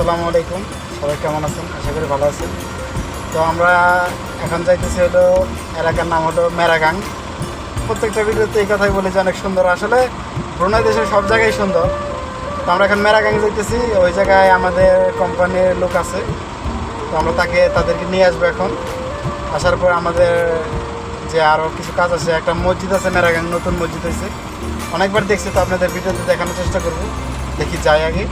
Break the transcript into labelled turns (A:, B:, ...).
A: আসসালামু আলাইকুম। সবাই কেমন আছেন? আশা করি ভালো আছেন। তো আমরা এখন যাইতেছি হলো এলাকার নাম হলো মেরাগাং। প্রত্যেকটা ভিডিওতে এই কথাই বলি যে অনেক সুন্দর। আসলে ব্রুনাই দেশের সব জায়গায় সুন্দর। তো আমরা এখন মেরাগাং যাইতেছি। ওই জায়গায় আমাদের কোম্পানির লোক আছে। তো আমরা তাকে, তাদেরকে নিয়ে আসব এখন। আসার পর আমাদের যে আরও কিছু কাজ আছে, একটা মসজিদ আছে মেরাগাং, নতুন মসজিদ হয়েছে। অনেকবার দেখছি তো আপনাদের ভিডিওতে দেখানোর চেষ্টা করব। দেখি যাই আগে।